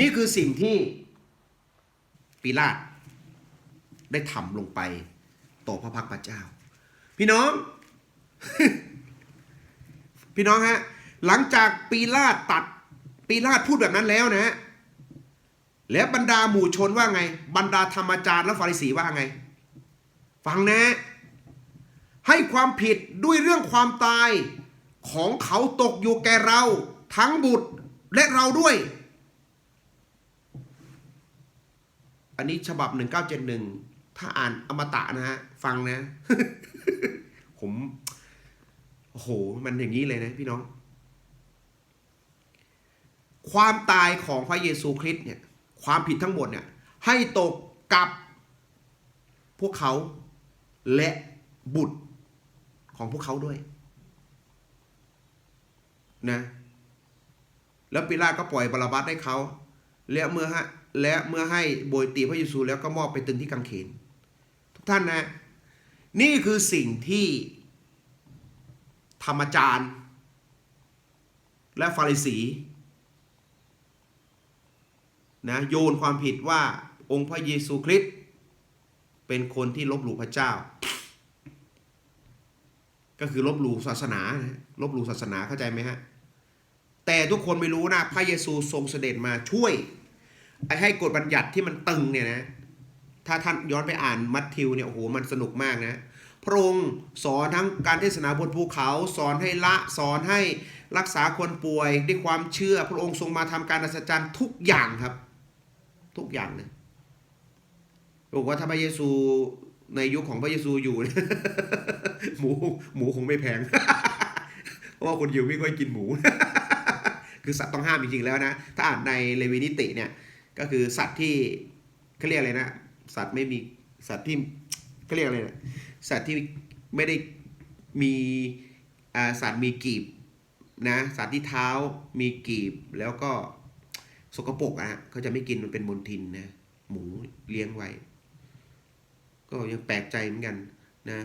นี่คือสิ่งที่ปีลาตได้ทำลงไปต่อพระพักตร์พระเจ้า พี่น้อง พี่น้องฮะ หลังจากปีลาตตัดปีลาตพูดแบบนั้นแล้วนะฮะแล้วบรรดาหมู่ชนว่าไง บรรดาธรรมจารย์และฟาริสีว่าไง ฟังนะ ให้ความผิดด้วยเรื่องความตายของเขาตกอยู่แก่เรา ทั้งบุตรและเราด้วย อันนี้ฉบับ 1971 ถ้าอ่านอมตะนะฮะ ฟังนะ ผมโอ้โห มันอย่างนี้เลยนะพี่น้อง ความตายของพระเยซูคริสต์เนี่ย ความผิดทั้งหมดเนี่ย ให้ตกกับพวกเขาและบุตรของพวกเขาด้วยนะแล้วปิลาก็ปล่อยบาราบัสให้เขาและเมื่อฮะ และเมื่อให้โบยตีพระเยซูแล้วก็มอบไปตึงที่กังเขน ทุกท่านนะ นี่คือสิ่งที่ธรรมจารย์ และฟาริสีนะโยนความผิดว่าองค์พระเยซูคริสต์เป็นคนที่ลบหลู่พระเจ้า ก็คือลบหลู่ศาสนานะลบหลู่ศาสนาเข้าใจไหมฮะแต่ทุกคนไม่รู้นะพระเยซูทรงเสด็จมาช่วย ไอ้ให้กฎบัญญัติที่มันตึงเนี่ยนะ ถ้าท่านย้อนไปอ่านมัทธิวเนี่ยโอ้โหมันสนุกมากนะ พระองค์สอนทั้งการเทศนาบนภูเขาสอนให้ละสอนให้รักษาคนป่วยด้วยความเชื่อ พระองค์ทรงมาทำการอัศจรรย์ทุกอย่างครับ ทุกอย่างเลยบอกว่าถ้าพระเยซูในยุคของพระเยซูอยู่ หมูหมูคงไม่แพง เพราะว่าคนยิวไม่ค่อยกินหมู คือสัตว์ต้องห้ามจริงๆแล้วนะ ถ้าอ่านในเลวีนิติเนี่ย ก็คือสัตว์ที่เขาเรียกอะไรนะสัตว์ไม่มีสัตว์ที่เขาเรียกอะไรนะสัตว์ที่ไม่ได้มีสัตว์มีกีบนะสัตว์ที่เท้ามีกีบแล้วก็สกปรกอะฮะเขาจะไม่กินมันเป็นมลทินนะหมูเลี้ยงไว้ ก็ยังแปลกใจเหมือนกันนะ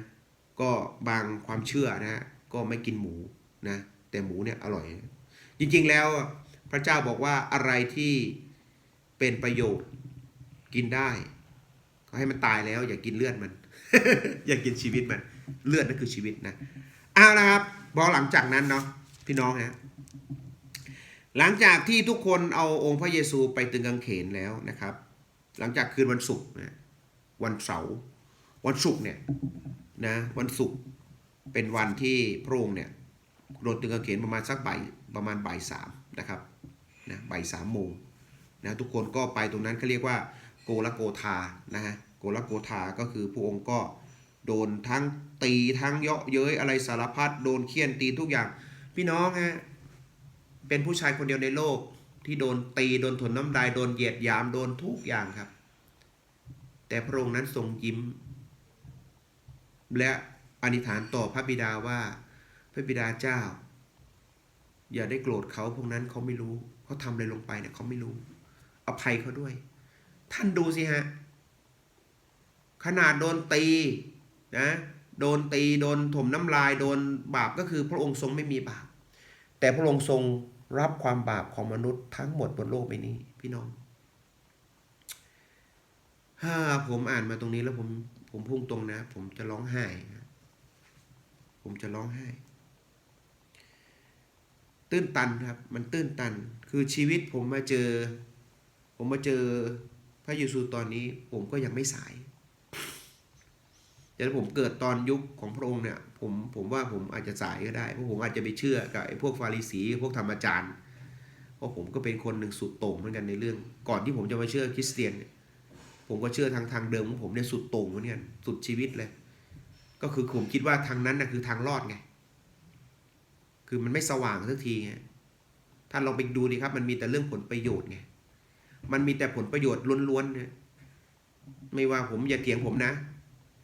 ก็บางความเชื่อนะฮะก็ไม่กินหมูนะแต่หมูเนี่ยอร่อย จริงๆแล้วพระเจ้าบอกว่าอะไรที่ เป็นประโยชน์ กินได้ก็ให้มันตายแล้ว อย่ากินเลือดมัน อย่ากินชีวิตมัน เลือดนั่นคือชีวิตนะเอาละครับพอหลังจากนั้นเนาะพี่น้องฮะหลังจากที่ทุกคนเอาองค์พระเยซูไปตึงกางเขนแล้วนะครับ หลังจากคืนวันศุกร์นะวันเสาร์วันศุกร์เนี่ยนะวันศุกร์เป็นวันที่พระองค์เนี่ยโดนตึงกางเขนประมาณสักบ่ายประมาณบ่ายสามนะครับนะบ่ายสามโมง นะทุกคนก็ไปตรงนั้นเขาเรียกว่าโกลโกธานะฮะโกลโกธาก็คือพระองค์ก็โดนทั้งตีทั้งเยาะเย้ยอะไรสารพัดโดนเคี่ยนตีทุกอย่าง พี่น้องฮะเป็นผู้ชายคนเดียวในโลกที่โดนตีโดนถนน้ำลายโดนเหยียดยามโดนทุกอย่างครับ แต่พระองค์นั้นทรงยิ้ม และอธิษฐานต่อพระบิดาว่าพระบิดาเจ้า อย่าได้โกรธเขาพวกนั้นเขาไม่รู้เขาทำอะไรลงไปเนี่ยเขาไม่รู้ อภัยเขาด้วย ท่านดูสิฮะ ขนาดโดนตีนะ โดนตี โดนถมน้ำลาย โดนบาปก็คือพระองค์ทรงไม่มีบาป แต่พระองค์ทรงรับความบาปของมนุษย์ทั้งหมดบนโลกใบนี้ พี่น้องถ้าผมอ่านมาตรงนี้แล้วผมผมพุ่งตรงนะ ผมจะร้องไห้นะผมจะร้องไห้ ตื้นตันครับ มันตื้นตัน คือชีวิตผมมาเจอ ผมมาเจอพระเยซูตอนนี้ผมก็ยังไม่สายแต่ถ้าผมเกิดตอนยุคของพระองค์เนี่ยผมผมว่าผมอาจจะสายก็ได้เพราะผมอาจจะไปเชื่อกับไอ้พวกฟาริสีพวกธรรมจารย์เพราะผมก็เป็นคนหนึ่งสุดโต่งเหมือนกันในเรื่อง ก่อนที่ผมจะมาเชื่อคริสเตียนเนี่ยผมก็เชื่อทางทางเดิมของผมเนี่ยสุดโต่งเหมือนกันสุดชีวิตเลย ก็คือผมคิดว่าทางนั้นนะคือทางรอดไงคือมันไม่สว่างสักทีไงท่านลองไปดูดิครับมันมีแต่เรื่องผลประโยชน์ไง มันมีแต่ผลประโยชน์ล้วนๆเนี่ยไม่ว่าผมอย่าเถียงผมนะ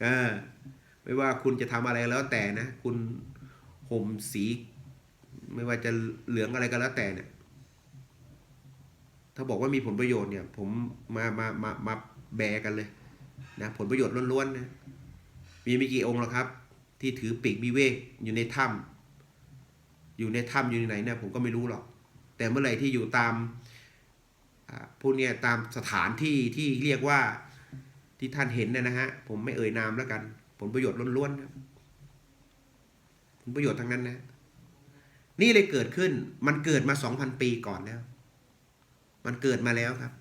เออไม่ว่าคุณจะทำอะไรแล้วแต่นะ คุณห่มสี ไม่ว่าจะเหลืองอะไรก็แล้วแต่เนี่ย ถ้าบอกว่ามีผลประโยชน์เนี่ย ผมมามามามาแบกันเลย นะ ผลประโยชน์ล้วนๆนะมีไม่กี่องค์หรอกครับ ที่ถือปีกวิเวกอยู่ในถ้ำอยู่ในถ้ำอยู่ไหนเนี่ยผมก็ไม่รู้หรอก แต่เมื่อไหร่ที่อยู่ตาม พวกเนี้ยตามสถานที่ที่เรียกว่าที่ท่านเห็นเนยนะฮะผมไม่เอ่ยนามแล้วกัน ผลประโยชน์ล้วนๆครับผลประโยชน์ทั้งนั้นนะ นี่เลยเกิดขึ้นมันเกิดมาสองพันปีก่อนแล้ว มันเกิดมาแล้วครับ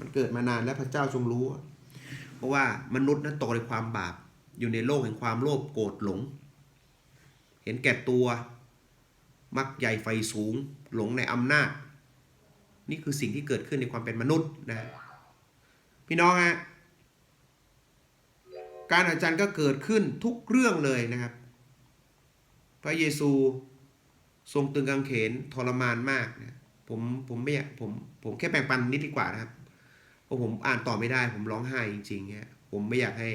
มันเกิดมานานแล้วพระเจ้าทรงรู้ เพราะว่ามนุษย์นั้นโตในความบาป อยู่ในโลกแห่งความโลภโกรธหลง เห็นแก่ตัว มักใหญ่ไฟสูง หลงในอำนาจ นี่คือสิ่งที่เกิดขึ้นในความเป็นมนุษย์นะพี่น้องฮะการอาจารย์ก็เกิดขึ้นทุกเรื่องเลยนะครับ พระเยซูทรงตึงกางเขนทรมานมากนะผมผมไม่อยากผมผมแค่แบ่งปันนิดดีกว่านะครับเพราะผมอ่านต่อไม่ได้ ผมร้องไห้จริงๆฮะผมไม่อยากให้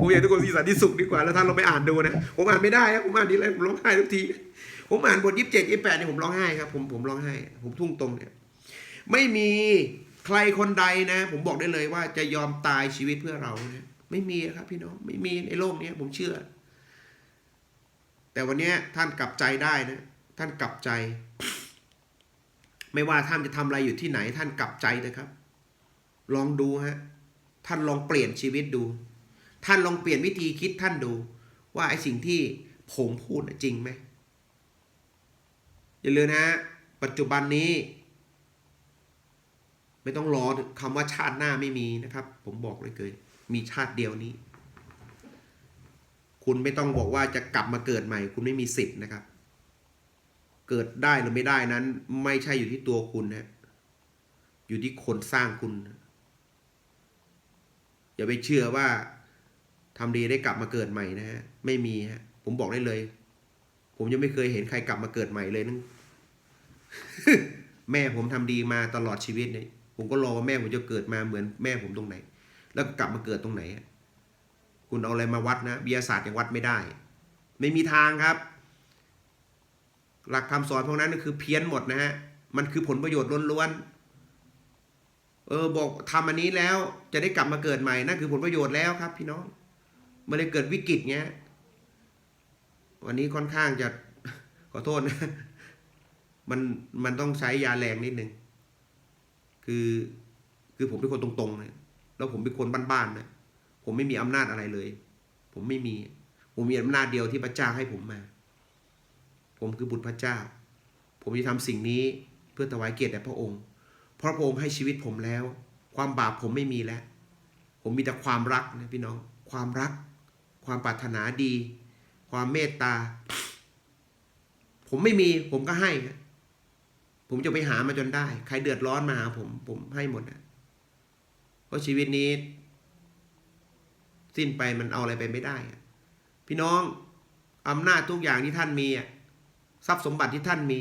ผมอยากทุกคนมีสันติสุขดีกว่าแล้วท่านเราไปอ่านดูนะผมอ่านไม่ได้ครับผมอ่านทีไรผมร้องไห้ทุกที ผมอ่านบทยี่สิบเจ็ดยี่แปดเนี่ยผมร้องไห้ครับผมผมร้องไห้ ผมทุ่งตรงเนี่ยไม่มีใครคนใดนะ ผมบอกได้เลยว่าจะยอมตายชีวิตเพื่อเรานะไม่มีครับพี่น้องไม่มีในโลกนี้ผมเชื่อ แต่วันนี้ท่านกลับใจได้นะท่านกลับใจ ไม่ว่าท่านจะทำอะไรอยู่ที่ไหน ท่านกลับใจนะครับ ลองดูฮะท่านลองเปลี่ยนชีวิตดู ท่านลองเปลี่ยนวิธีคิดท่านดู ว่าไอ้สิ่งที่ผมพูดจริงไหม อย่าลืมนะฮะปัจจุบันนี้ ไม่ต้องรอคำว่าชาติหน้าไม่มีนะครับ ผมบอกเลยเกยมีชาติเดียวนี้ คุณไม่ต้องบอกว่าจะกลับมาเกิดใหม่ คุณไม่มีสิทธิ์นะครับ เกิดได้หรือไม่ได้นั้น ไม่ใช่อยู่ที่ตัวคุณนะอยู่ที่คนสร้างคุณ อย่าไปเชื่อว่าทำดีได้กลับมาเกิดใหม่นะฮะไม่มีฮะผมบอกได้เลย ผมยังไม่เคยเห็นใครกลับมาเกิดใหม่เลยนั่นแม่ผมทำดีมาตลอดชีวิตเนี่ยผมก็รอว่าแม่ผมจะเกิดมาเหมือนแม่ผมตรงไหน แล้วก็กลับมาเกิดตรงไหนคุณเอาอะไรมาวัดนะวิทยาศาสตร์ยังวัดไม่ได้ ไม่มีทางครับ หลักคำสอนพวกนั้นก็คือเพี้ยนหมดนะฮะมันคือผลประโยชน์ล้วนๆเออบอกทำอันนี้แล้วจะได้กลับมาเกิดใหม่นั่นคือผลประโยชน์แล้วครับ พี่น้องมันเลยเกิดวิกฤตเงี้ย วันนี้ค่อนข้างจะขอโทษนะมันมันต้องใช้ยาแรงนิดนึง คือคือผมเป็นคนตรงๆนะแล้วผมเป็นคนบ้านๆนะผมไม่มีอำนาจอะไรเลย ผมไม่มี ผมมีอำนาจเดียวที่พระเจ้าให้ผมมา ผมคือบุตรพระเจ้า ผมจะทำสิ่งนี้เพื่อถวายเกียรติแด่พระองค์ เพราะพระองค์ให้ชีวิตผมแล้ว ความบาปผมไม่มีแล้ว ผมมีแต่ความรักนะพี่น้อง ความรัก ความปรารถนาดี ความเมตตา ผมไม่มีผมก็ให้ผมจะไปหามาจนได้ ใครเดือดร้อนมาหาผม ผมให้หมดนะเพราะชีวิตนี้ สิ้นไปมันเอาอะไรไปไม่ได้พี่น้องอำนาจทุกอย่างที่ท่านมีทรัพย์สมบัติที่ท่านมี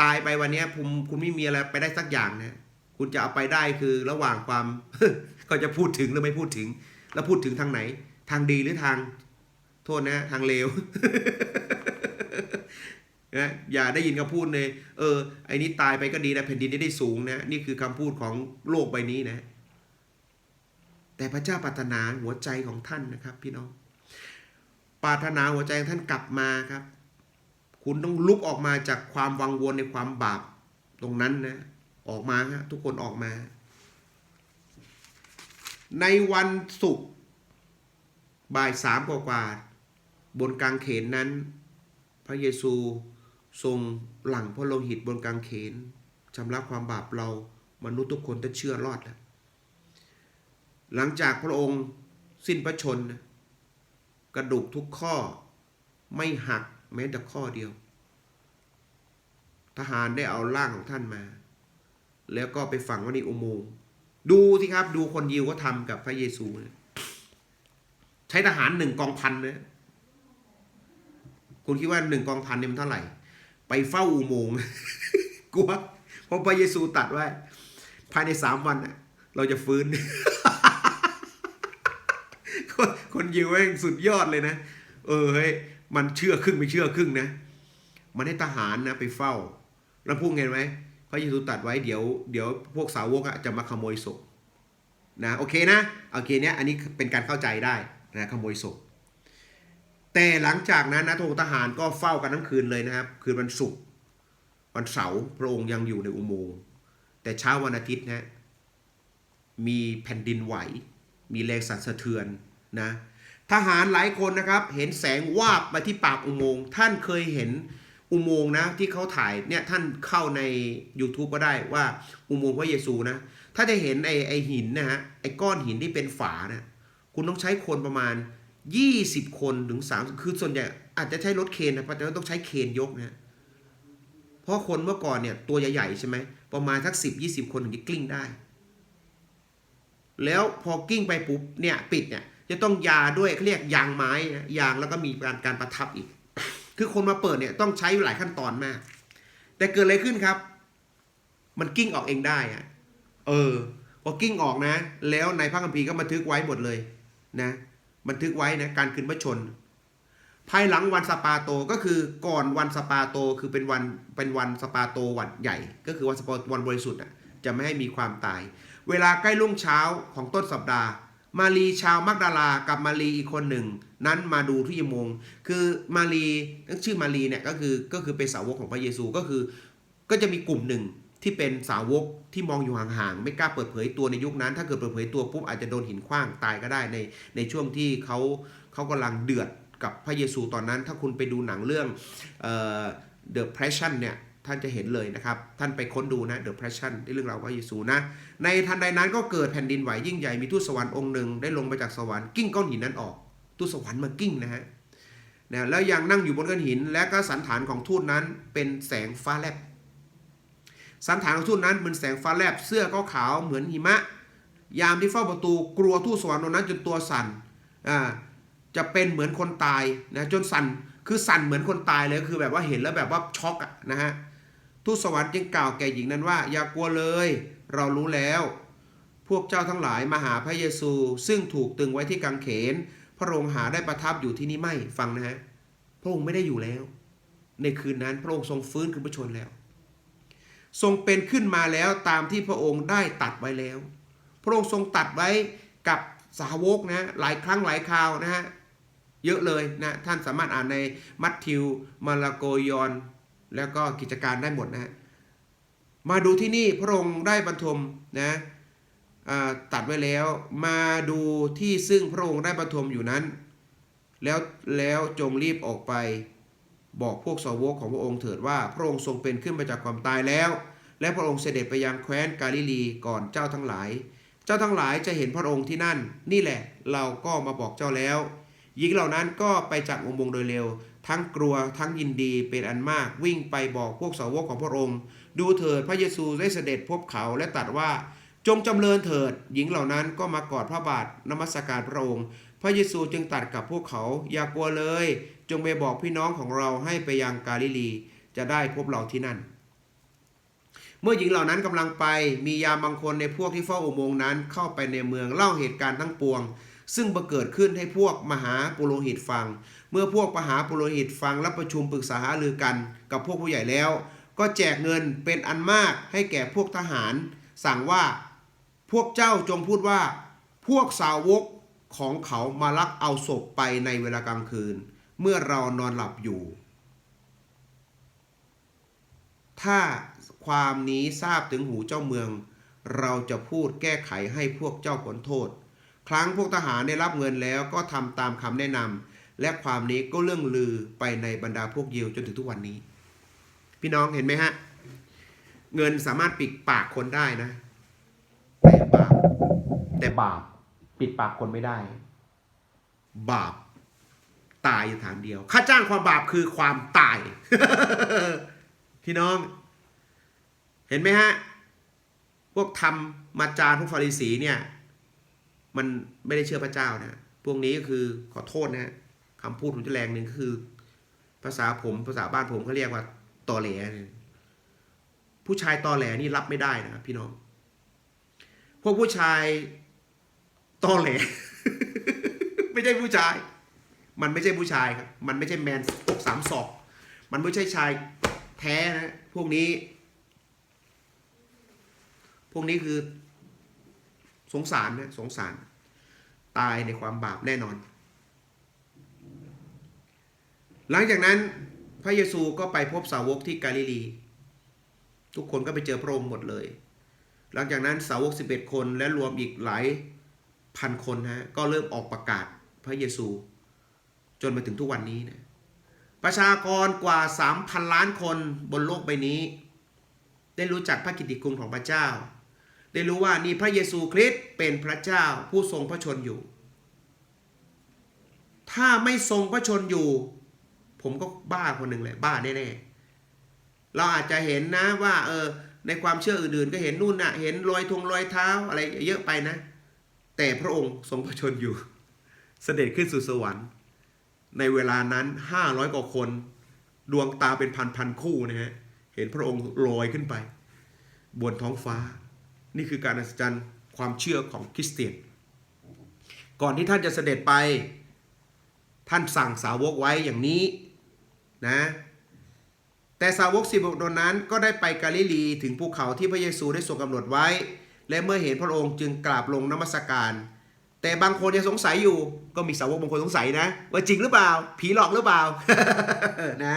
ตายไปวันนี้ยคุณคุณไม่มีอะไรไปได้สักอย่างนะคุณจะเอาไปได้คือระหว่างความ ก็จะพูดถึงหรือไม่พูดถึง แล้วพูดถึงทางไหน ทางดีหรือทาง โทษนะทางเลวนะอย่าได้ยินคำพูดเลย เออไอ้นี้ตายไปก็ดีนะแผ่นดินนี้ได้สูงนะ นี่คือคำพูดของโลกใบนี้นะ แต่พระเจ้าปรารถนาหัวใจของท่านนะครับ พี่น้องปรารถนาหัวใจของท่านกลับมาครับ คุณต้องลุกออกมาจากความวังวนในความบาปตรงนั้นนะ ออกมาฮะทุกคนออกมา ในวันศุกร์บ่ายสามกว่า บนกลางเขนนั้น พระเยซูทรงหลั่งพระโลหิตบนกลางเขนชำระความบาปเรามนุษย์ทุกคนจะเชื่อรอดแล้วหลังจากพระองค์สิ้นพระชนม์กระดูกทุกข้อไม่หักแม้แต่ข้อเดียว ทหารได้เอาร่างของท่านมา แล้วก็ไปฝังไว้ในอุโมงค์ดูสิครับดูคนยิวก็ทำกับพระเยซู ใช้ทหารหนึ่งกองพันนะ คุณคิดว่าหนึ่งกองพันนี่มันเท่าไหร่ ไปเฝ้าอุโมงค์กลัวเพราะพระเยซูตัดไว้ ภายในสามวันนะเราจะฟื้น คนคนยิวแม่งสุดยอดเลยนะ เออเฮ้ยมันเชื่อครึ่งไม่เชื่อครึ่งนะ มันให้ทหารนะไปเฝ้า แล้วพูดไงไหมพระเยซูตัดไว้เดี๋ยวเดี๋ยวพวกสาวกจะมาขโมยศพนะโอเคนะโอเคเนี้ยอันนี้เป็นการเข้าใจได้นะขโมยศพ แต่หลังจากนั้นนะทหารก็เฝ้ากันทั้งคืนเลยนะครับ คืนวันศุกร์วันเสาร์พระองค์ยังอยู่ในอุโมงค์แต่เช้าวันอาทิตย์นะมีแผ่นดินไหว มีแรงสั่นสะเทือนนะทหารหลายคนนะครับเห็นแสงวาบมาที่ปากอุโมงค์ท่านเคยเห็นอุโมงค์นะที่เขาถ่ายเนี่ยท่านเข้าใน YouTube ก็ได้ว่าอุโมงค์พระเยซูนะถ้าจะเห็นไอ้ไอหินนะฮะไอ้ก้อนหินที่เป็นฝานะคุณต้องใช้คนประมาณ 20 คนถึง 30 คือส่วนใหญ่อาจจะใช้รถเคนนะแต่ว่าต้องใช้เคนยกนะเพราะคนเมื่อก่อนเนี่ยตัวใหญ่ๆใช่ไหมประมาณสักสิบยี่สิบคนถึงจะกลิ้งได้ แล้วพอกิ้งไปปุ๊บเนี่ยปิดเนี่ยจะต้องยาด้วยเขาเรียกยางไม้นะยางแล้วก็มีการการประทับอีก คือคนมาเปิดเนี่ยต้องใช้หลายขั้นตอนมาก แต่เกิดอะไรขึ้นครับ มันกิ้งออกเองได้อะเออพอกิ้งออกนะ แล้วในพระคัมภีร์ก็บันทึกไว้หมดเลยนะ บันทึกไว้นะการขึ้นพระชน ภายหลังวันสปาโตก็คือก่อนวันสปาโตคือเป็นวันเป็นวันสปาโตวันใหญ่ ก็คือวันสปาวันบริสุทธิ์อะจะไม่ให้มีความตาย เวลาใกล้รุ่งเช้าของต้นสัปดาห์ มารีชาวมักดาลากับมารีอีกคนหนึ่ง นั้นมาดูที่ยมง คือมารีชื่อมารีเนี่ยก็คือก็คือเป็นสาวกของพระเยซูก็คือ ก็จะมีกลุ่มหนึ่ง ที่เป็นสาวกที่มองอยู่ห่างๆไม่กล้าเปิดเผยตัวในยุคนั้น ถ้าเกิดเปิดเผยตัวปุ๊บอาจจะโดนหินขว้างตายก็ได้ในในช่วงที่เขาเขากำลังเดือดกับพระเยซูตอนนั้น ถ้าคุณไปดูหนังเรื่องเอ่อ The Passion เนี่ยท่านจะเห็นเลยนะครับ ท่านไปค้นดูนะ The Passion ที่เรื่องราวพระเยซูนะ ในทันใดนั้นก็เกิดแผ่นดินไหวยิ่งใหญ่มีทูตสวรรค์องค์หนึ่งได้ลงมาจากสวรรค์กิ้งก้อนหินนั้นออกทูตสวรรค์มากิ้งนะฮะนะแล้วยังนั่งอยู่บนก้อนหิน และก็สันฐานของทูตนั้นเป็นแสงฟ้าแลบ สันฐานของทูตนั้นเหมือนแสงฟ้าแลบเสื้อก็ขาวเหมือนหิมะ ยามที่เฝ้าประตูกลัวทูตสวรรค์นั้นจนตัวสั่นอ่าจะเป็นเหมือนคนตายนะจนสั่นคือสั่นเหมือนคนตายเลยคือแบบว่าเห็นแล้วแบบว่าช็อกอะนะฮะทูตสวรรค์จึงกล่าวแก่หญิงนั้นว่า อย่ากลัวเลย เรารู้แล้ว พวกเจ้าทั้งหลายมาหาพระเยซู ซึ่งถูกตึงไว้ที่กางเขน พระองค์หาได้ประทับอยู่ที่นี่ไม่ฟังนะฮะพระองค์ไม่ได้อยู่แล้ว ในคืนนั้นพระองค์ทรงฟื้นคืนพระชนแล้ว ทรงเป็นขึ้นมาแล้วตามที่พระองค์ได้ตัดไว้แล้ว พระองค์ทรงตัดไว้กับสาวกนะหลายครั้งหลายคราวนะฮะเยอะเลยนะท่านสามารถอ่านในมัทธิวมาระโกยอน แล้วก็กิจการได้หมดนะฮะมาดูที่นี่พระองค์ได้บรรทมนะตัดไว้แล้วมาดูที่ซึ่งพระองค์ได้บรรทมอยู่นั้น แล้วแล้วจงรีบออกไป บอกพวกสาวกของพระองค์เถิดว่าพระองค์ทรงเป็นขึ้นมาจากความตายแล้ว และพระองค์เสด็จไปยังแคว้นกาลิลีก่อนเจ้าทั้งหลาย เจ้าทั้งหลายจะเห็นพระองค์ที่นั่น นี่แหละเราก็มาบอกเจ้าแล้วหญิงเหล่านั้นก็ไปจากองค์โดยเร็ว ทั้งกลัวทั้งยินดีเป็นอันมากวิ่งไปบอกพวกสาวกของพระองค์ ดูเถิดพระเยซูได้เสด็จพบเขาและตรัสว่าจงจำเริญเถิด หญิงเหล่านั้นก็มากอดพระบาทนมัสการพระองค์ พระเยซูจึงตรัสกับพวกเขา อย่ากลัวเลย จงไปบอกพี่น้องของเราให้ไปยังกาลิลี จะได้พบเราที่นั่น เมื่อหญิงเหล่านั้นกำลังไป มียามบางคนในพวกที่เฝ้าอุโมงค์นั้น เข้าไปในเมืองเล่าเหตุการณ์ทั้งปวง ซึ่งบังเกิดขึ้นให้พวกมหาปุโรหิตฟัง เมื่อพวกมหาปุโรหิตฟังและประชุมปรึกษาหารือกัน กับพวกผู้ใหญ่แล้ว ก็แจกเงินเป็นอันมากให้แก่พวกทหาร สั่งว่าพวกเจ้าจงพูดว่า พวกสาวก ของเขามาลักเอาศพไปในเวลากลางคืน เมื่อเรานอนหลับอยู่ ถ้าความนี้ทราบถึงหูเจ้าเมือง เราจะพูดแก้ไขให้พวกเจ้าผลโทษ ครั้งพวกทหารได้รับเงินแล้วก็ทำตามคำแนะนำและความนี้ก็เรื่องลือไปในบรรดาพวกยิวจนถึงทุกวันนี้ พี่น้องเห็นไหมฮะ เงินสามารถปิดปากคนได้นะ แต่บาปแต่บาป ปิดปากคนไม่ได้ บาป ตายอยู่ทางเดียว ค่าจ้างความบาปคือความตาย พี่น้อง เห็นไหมฮะ พวกทำมาจารพวกฟาริสีเนี่ย มันไม่ได้เชื่อพระเจ้านะ พวกนี้ก็คือขอโทษนะฮะคำพูดผมจะแรงหนึ่งคือ ภาษาผมภาษาบ้านผมเขาเรียกว่าตอแหลผู้ชายตอแหลนี่รับไม่ได้นะครับพี่น้อง พวกผู้ชาย ตอแหลไม่ใช่ผู้ชาย มันไม่ใช่ผู้ชายครับ มันไม่ใช่แมนอกสามศอก มันไม่ใช่ชายแท้นะ พวกนี้ พวกนี้คือ สงสารนะสงสาร ตายในความบาปแน่นอน หลังจากนั้นพระเยซูก็ไปพบสาวกที่กาลิลี ทุกคนก็ไปเจอพระองค์หมดเลย หลังจากนั้นสาวก 11 คนและรวมอีกหลาย พันคนนะก็เริ่มออกประกาศพระเยซู จนมาถึงทุกวันนี้นะประชากรกว่า 3,000 ล้านคนบนโลกใบนี้ ได้รู้จักพระกิตติคุณของพระเจ้า ได้รู้ว่านี่พระเยซูคริสต์เป็นพระเจ้าผู้ทรงพระชนอยู่ ถ้าไม่ทรงพระชนอยู่ ผมก็บ้าคนหนึ่งเลยบ้าแน่ๆเราอาจจะเห็นนะว่าเออในความเชื่ออื่นๆ ก็เห็นนู่นน่ะเห็นรอยธงรอยเท้าอะไรเยอะไปนะ แต่พระองค์ทรงพระชนอยู่ เสด็จขึ้นสู่สวรรค์ ในเวลานั้นห้าร้อยกว่าคน ดวงตาเป็นพันๆคู่นะฮะเห็นพระองค์ลอยขึ้นไป บนท้องฟ้า นี่คือการอัศจรรย์ความเชื่อของคริสเตียน ก่อนที่ท่านจะเสด็จไปท่านสั่งสาวกไว้อย่างนี้นะแต่สาวกสิบหกนั้นก็ได้ไปกาลิลีถึงภูเขาที่พระเยซูได้ทรงกำหนดไว้ และเมื่อเห็นพระองค์จึงกราบลงนมัสการ แต่บางคนยังสงสัยอยู่ ก็มีสาวกบางคนสงสัยนะ ว่าจริงหรือเปล่า ผีหลอกหรือเปล่านะ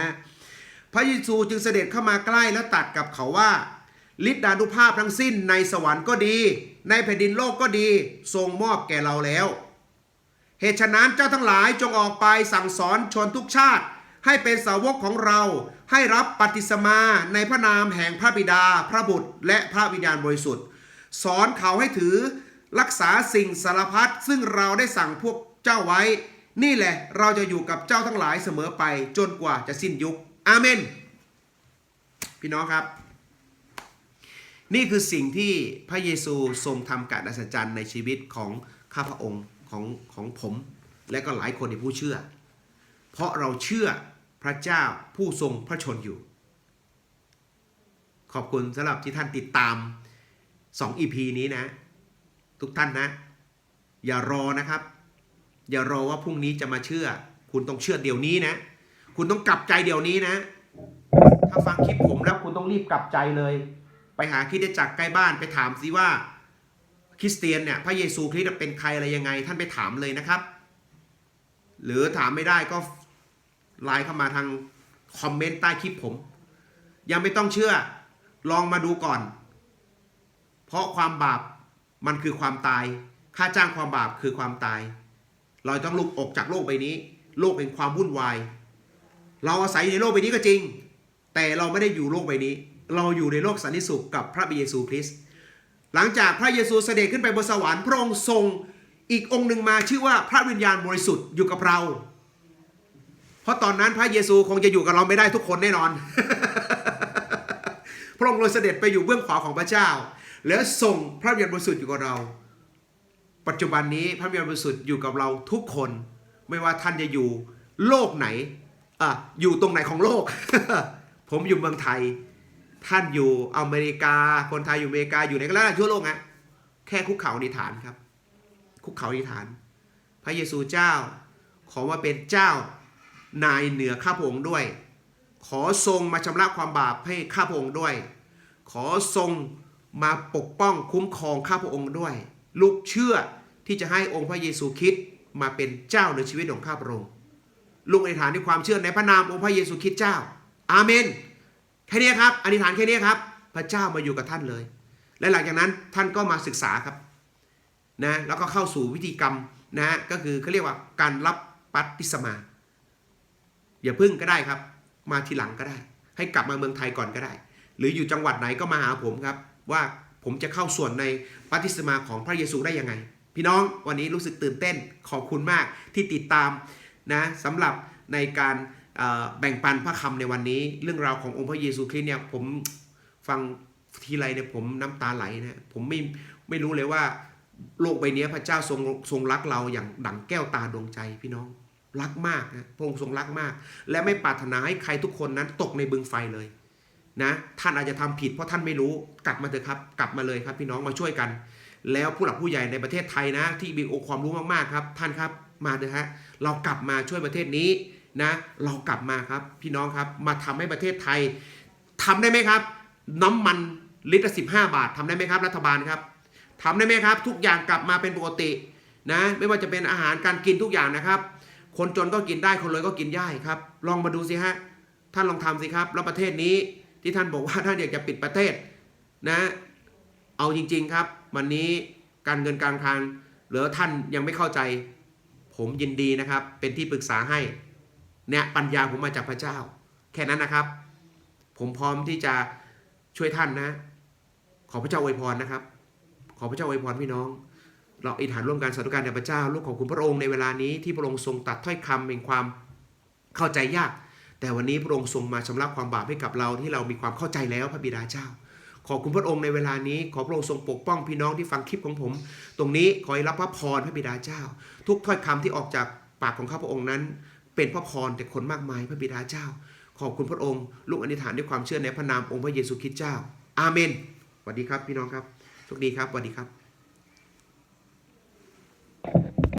พระเยซูจึงเสด็จเข้ามาใกล้และตัดกับเขาว่าฤทธานุภาพทั้งสิ้นในสวรรค์ก็ดี ในแผ่นดินโลกก็ดีทรงมอบแก่เราแล้ว เหตุฉะนั้นเจ้าทั้งหลายจงออกไปสั่งสอนชนทุกชาติ ให้เป็นสาวกของเรา ให้รับปฏิสมาในพระนามแห่งพระบิดา พระบุตร และพระวิญญาณบริสุทธิ์ สอนเขาให้ถือรักษาสิ่งสารพัดซึ่งเราได้สั่งพวกเจ้าไว้ นี่แหละเราจะอยู่กับเจ้าทั้งหลายเสมอไปจนกว่าจะสิ้นยุค อาเมน พี่น้องครับ นี่คือสิ่งที่พระเยซูทรงทำการอัศจรรย์ในชีวิตของข้าพระองค์ของของผม และก็หลายคนในผู้เชื่อ เพราะเราเชื่อพระเจ้าผู้ทรงพระชนอยู่ ขอบคุณสำหรับที่ท่านติดตาม 2 EP นี้นะ ทุกท่านนะ อย่ารอนะครับ อย่ารอว่าพรุ่งนี้จะมาเชื่อ คุณต้องเชื่อเดี๋ยวนี้นะ คุณต้องกลับใจเดี๋ยวนี้นะ ถ้าฟังคลิปผมแล้วคุณต้องรีบกลับใจเลย ไปหาคริดจักรใกล้บ้านไปถามสิว่า คริสเตียนเนี่ยพระเยซูคริสต์เป็นใครอะไรยังไง ท่านไปถามเลยนะครับ หรือถามไม่ได้ก็ไลน์เข้ามาทางคอมเมนต์ใต้คลิปผม ยังไม่ต้องเชื่อลองมาดูก่อน เพราะความบาปมันคือความตาย ค่าจ้างความบาปคือความตาย เราต้องลุกออกจากโลกใบนี้ โลกเป็นความวุ่นวาย เราอาศัยอยู่ในโลกใบนี้ก็จริง แต่เราไม่ได้อยู่โลกใบนี้ เราอยู่ในโลกสันติสุขกับพระเยซูคริสต์หลังจากพระเยซูเสด็จขึ้นไปบนสวรรค์พระองค์ทรงอีกองค์หนึ่งมาชื่อว่าพระวิญญาณบริสุทธิ์อยู่กับเรา เพราะตอนนั้นพระเยซูคงจะอยู่กับเราไม่ได้ทุกคนแน่นอน พระองค์เลยเสด็จไปอยู่เบื้องขวาของพระเจ้า แล้วส่งพระวิญญาณบริสุทธิ์อยู่กับเรา ปัจจุบันนี้พระวิญญาณบริสุทธิ์อยู่กับเราทุกคน ไม่ว่าท่านจะอยู่โลกไหนอะอยู่ตรงไหนของโลก ผมอยู่เมืองไทย ท่านอยู่อเมริกา คนไทยอยู่อเมริกาอยู่ไหนก็แล้วทั่วโลกนะแค่คุกเข่าอธิฐานครับ คุกเข่าอธิฐาน พระเยซูเจ้า ขอมาเป็นเจ้านายเหนือข้าพงด้วย ขอทรงมาชำระความบาปให้ข้าพงด้วย ขอทรง มาปกป้องคุ้มครองข้าพระองค์ด้วย ลูกเชื่อที่จะให้องค์พระเยซูคริสต์มาเป็นเจ้าในชีวิตของข้าพระองค์ลุงอธิษฐานด้วยความเชื่อในพระนามองค์พระเยซูคริสต์เจ้า อาเมน แค่นี้ครับอธิษฐานแค่นี้ครับ พระเจ้ามาอยู่กับท่านเลย และหลังจากนั้นท่านก็มาศึกษาครับนะแล้วก็เข้าสู่วิธีกรรมนะก็คือเขาเรียกว่าการรับปัตติสมา อย่าพึ่งก็ได้ครับ มาทีหลังก็ได้ ให้กลับมาเมืองไทยก่อนก็ได้ หรืออยู่จังหวัดไหนก็มาหาผมครับ ว่าผมจะเข้าส่วนในปัตติสมาของพระเยซูได้ยังไง พี่น้องวันนี้รู้สึกตื่นเต้นขอบคุณมากที่ติดตามนะสำหรับในการแบ่งปันพระคำในวันนี้ เรื่องราวขององค์พระเยซูคริสต์เนี่ยผมฟังทีไรเนี่ยผมน้ำตาไหลนะผมไม่ไม่รู้เลยว่าโลกใบนี้พระเจ้าทรงทรงรักเราอย่างดั่งแก้วตาดวงใจพี่น้องรักมากนะพระองค์ทรงรักมาก และไม่ปรารถนาให้ใครทุกคนนั้นตกในบึงไฟเลย นะท่านอาจจะทำผิดเพราะท่านไม่รู้กลับมาเถอะครับ กลับมาเลยครับพี่น้องมาช่วยกัน แล้วผู้หลักผู้ใหญ่ในประเทศไทยนะ ที่มีองค์ความรู้มากๆครับ ท่านครับมาเถอะฮะเรากลับมาช่วยประเทศนี้นะเรากลับมาครับพี่น้องครับมาทำให้ประเทศไทยทำได้ไหมครับ น้ำมันลิตรละสิบห้าบาททำได้ไหมครับรัฐบาลครับทำได้ไหมครับ ทุกอย่างกลับมาเป็นปกตินะไม่ว่าจะเป็นอาหารการกินทุกอย่างนะครับ คนจนก็กินได้คนรวยก็กินได้ครับ ลองมาดูสิฮะท่านลองทำสิครับ แล้วประเทศนี้ ที่ท่านบอกว่าท่านอยากจะปิดประเทศนะเอาจริง ๆครับ วันนี้การเงินการคลังหรือท่านยังไม่เข้าใจ ผมยินดีนะครับ เป็นที่ปรึกษาให้เนี่ยปัญญาผมมาจากพระเจ้า แค่นั้นนะครับ ผมพร้อมที่จะช่วยท่านนะ ขอพระเจ้าอวยพรนะครับ ขอพระเจ้าอวยพรพี่น้อง เราอิฐานร่วมกันสาธุการแด่พระเจ้า ลูกของคุณพระองค์ในเวลานี้ที่พระองค์ทรงตัดถ้อยคำเป็นความเข้าใจยาก แต่วันนี้พระองค์ทรงมาชำระความบาปให้กับเราที่เรามีความเข้าใจแล้วพระบิดาเจ้า ขอบคุณพระองค์ในเวลานี้ ขอพระองค์ทรงปกป้องพี่น้องที่ฟังคลิปของผม ตรงนี้ขอให้รับพระพรพระบิดาเจ้า ทุกถ้อยคำที่ออกจากปากของข้าพระองค์นั้น เป็นพระพรแต่คนมากมายพระบิดาเจ้า ขอบคุณพระองค์ ลูกอธิษฐานด้วยความเชื่อในพระนามองค์พระเยซูคริสต์เจ้า อาเมนสวัสดีครับพี่น้องครับโชคดีครับสวัสดีครับ